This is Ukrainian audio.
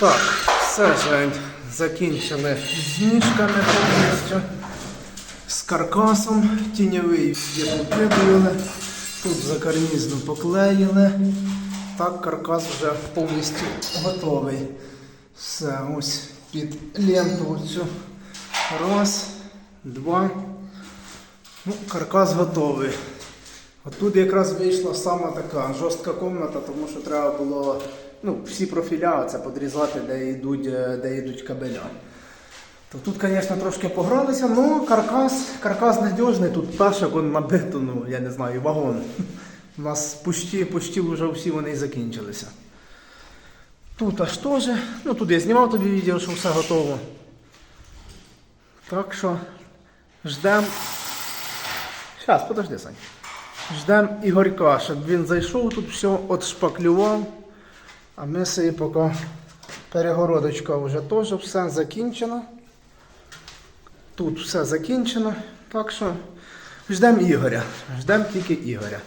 Так, все, Жень, закінчили з ніжками повністю. З каркасом тіньовий вибили. Тут закарнізну поклеїли. Так, каркас вже повністю готовий. Все, ось під ленту оцю. Раз, два. Ну, каркас готовий. Тут якраз вийшла сама така жорстка комната, тому що треба було ну, всі профіля це подрізати, де йдуть, е, де йдуть кабеля. То тут, звісно, трошки погралися, але каркас, каркас надіжний, тут пташок он набито, ну, я не знаю, вагон. У нас почти, почти вже всі вони і закінчилися. Тут аж теж. Ну тут я знімав тобі відео, що все готово. Так що ждемо. Зараз, подожди, Сань. Ждемо Ігорька, щоб він зайшов тут все, отшпаклював. А ми собі поки перегородочка вже теж все закінчено. Тут все закінчено. Так що ждемо Ігоря. Ждемо тільки Ігоря.